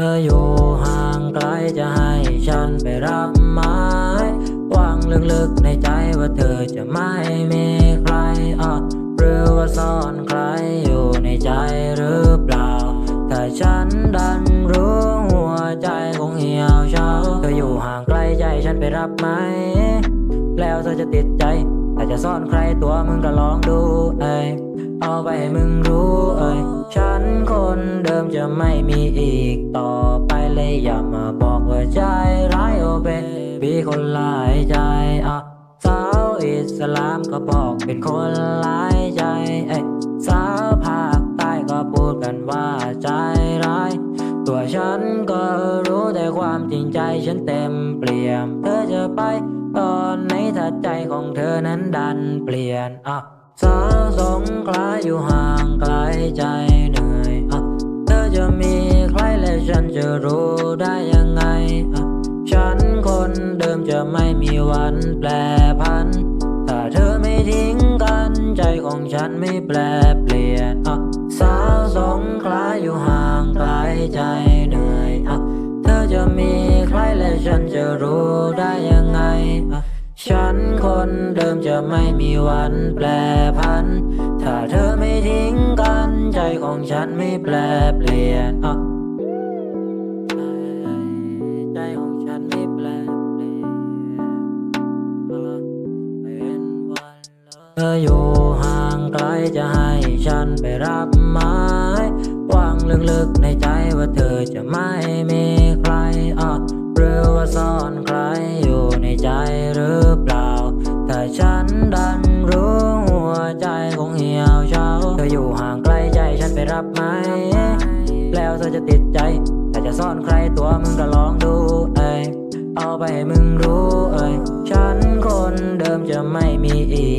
เธออยู่ห่างไกลจะให้ฉันไปรับไม้หวังลึกๆในใจว่าเธอจะไม่มีใครอะหรือว่าซ่อนใครอยู่ในใจหรือเปล่าถ้าฉันดันรู้หัวใจคงเหี่ยวเฉาเธออยู่ห่างไกลใจฉันไปรับไหม แล้วเธอจะติดใจถ้าจะซ่อนใครตัวมึงก็ลองดูเอ้ยเอาไปให้มึงรู้เอ้ยฉันคน จะไม่มีอีกต่อไปเลยอย่ามาบอกว่าใจร้ายโอเป็นบีคนหลายใจอะสาวอิสลามก็บอกเป็นคนหลายใจเอ้สาวภาคใต้ก็พูดกันว่าใจร้าย ตัวฉันก็รู้แต่ความจริงใจฉันเต็มเปลี่ยมเธอจะไปตอนไหนถ้าใจของเธอนั้นดันเปลี่ยนอะสาวสงขลาอยู่ห่างไกลใจหนื่อ ฉันจะรู้ได้ยังไง ฉันคนเดิมจะไม่มีวันแปรพัน ถ้าเธอไม่ทิ้งกัน ใจของฉันไม่แปรเปลี่ยนสาวสงขลาอยู่ห่างไกลใจเหนื่อยอเธอจะมีใครและฉันจะรู้ได้ยังไงฉันคนเดิมจะไม่มีวันแปรพัน ถ้าเธอไม่ทิ้งกัน ใจของฉันไม่แปรเปลี่ยน ธออยู่ห่างไกลจะให้ฉันไปรับไม้วังลึกๆในใจว่าเธอจะไม่มีใครอะหรือว่าซ่อนใครอยู่ในใจหรือเปล่าถ้าฉันดันรู้หัวใจคงเหี่ยวเฉาเธออยู่ห่างไกลใจฉันไปรับไหมแล้วเธอจะติดใจถ้าจะซ่อนใครตัวมึงก็ลองดูเอ้ยเอาไปให้มึงรู้เอ้ยฉันคนเดิมจะไม่มีอีก